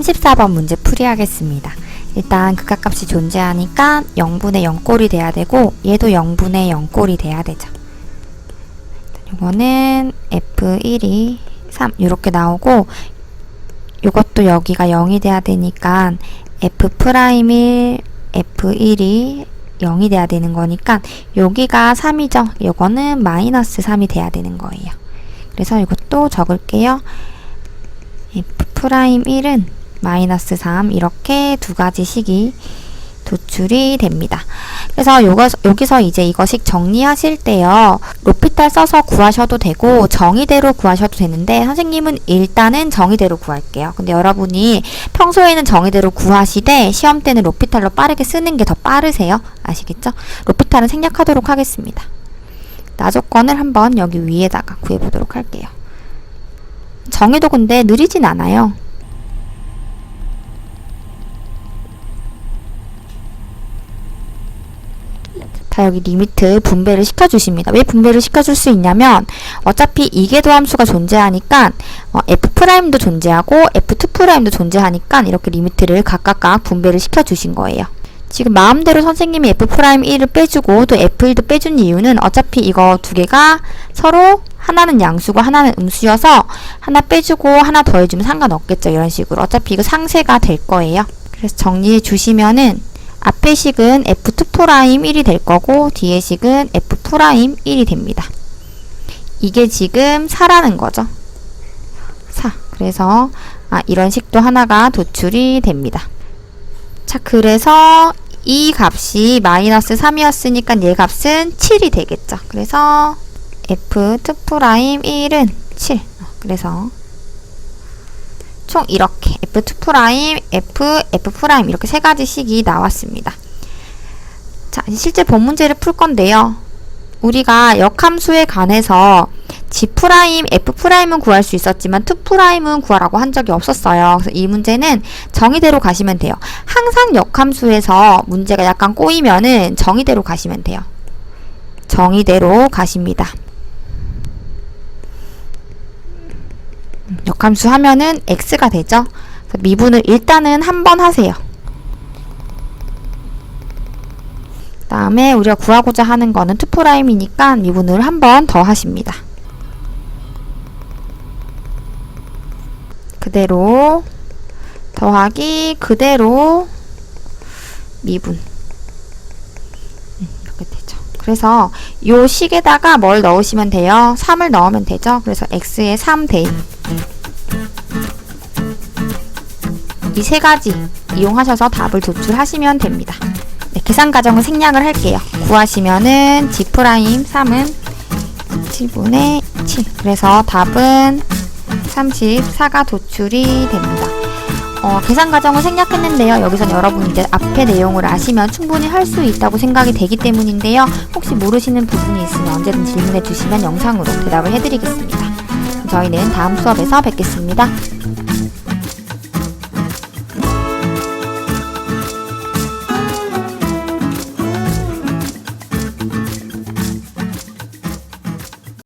34번 문제 풀이하겠습니다. 일단 극각값이 존재하니까 0분의 0꼴이 돼야 되고 얘도 0분의 0꼴이 돼야 되죠. 요거는 F1이 3 이렇게 나오고 요것도 여기가 0이 돼야 되니까 F'1 F1이 0이 돼야 되는 거니까 여기가 3이죠. 요거는 마이너스 3이 돼야 되는 거예요. 그래서 이것도 적을게요. F'1은 마이너스 3 이렇게 두 가지 식이 도출이 됩니다. 그래서 요거, 여기서 이제 이거식 정리하실 때요. 로피탈 써서 구하셔도 되고 정의대로 구하셔도 되는데 선생님은 일단은 정의대로 구할게요. 근데 여러분이 평소에는 정의대로 구하시되 시험 때는 로피탈로 빠르게 쓰는 게 더 빠르세요. 아시겠죠? 로피탈은 생략하도록 하겠습니다. 나조건을 한번 여기 위에다가 구해보도록 할게요. 정의도 근데 느리진 않아요. 다 여기 리미트 분배를 시켜주십니다. 왜 분배를 시켜줄 수 있냐면 어차피 이계도 함수가 존재하니까 어, F'도 존재하고 F2'도 존재하니까 이렇게 리미트를 각각각 분배를 시켜주신 거예요. 지금 마음대로 선생님이 F'1을 빼주고 또 F1도 빼준 이유는 어차피 이거 두 개가 서로 하나는 양수고 하나는 음수여서 하나 빼주고 하나 더해주면 상관없겠죠. 이런 식으로. 어차피 이거 상세가 될 거예요. 그래서 정리해 주시면은 앞의 식은 F2'1이 될 거고 뒤의 식은 F'1이 됩니다. 이게 지금 4라는 거죠. 4. 그래서 아, 이런 식도 하나가 도출이 됩니다. 자, 그래서 이 값이 마이너스 3이었으니까 얘 값은 7이 되겠죠. 그래서 F2'1은 7. 어, 그래서 총 이렇게 F2', F, F' 이렇게 세 가지 식이 나왔습니다. 자, 실제 본 문제를 풀 건데요. 우리가 역함수에 관해서 G', F'은 구할 수 있었지만 2'은 구하라고 한 적이 없었어요. 그래서 이 문제는 정의대로 가시면 돼요. 항상 역함수에서 문제가 약간 꼬이면은 정의대로 가시면 돼요. 정의대로 가십니다. 역함수 하면은 x가 되죠. 미분을 일단은 한 번 하세요. 다음에 우리가 구하고자 하는 거는 2'이니까 미분을 한 번 더 하십니다. 그대로 더하기 그대로 미분 음, 이렇게 되죠. 그래서 요 식에다가 뭘 넣으시면 돼요? 3을 넣으면 되죠. 그래서 x에 3 대입 이 세 가지 이용하셔서 답을 도출하시면 됩니다. 네, 계산 과정을 생략을 할게요. 구하시면은 g' 3은 7분의 7. 그래서 답은 34가 도출이 됩니다. 어, 계산 과정을 생략했는데요. 여기선 여러분 이제 앞에 내용을 아시면 충분히 할 수 있다고 생각이 되기 때문인데요. 혹시 모르시는 부분이 있으면 언제든 질문해 주시면 영상으로 대답을 해드리겠습니다. 저희는 다음 수업에서 뵙겠습니다.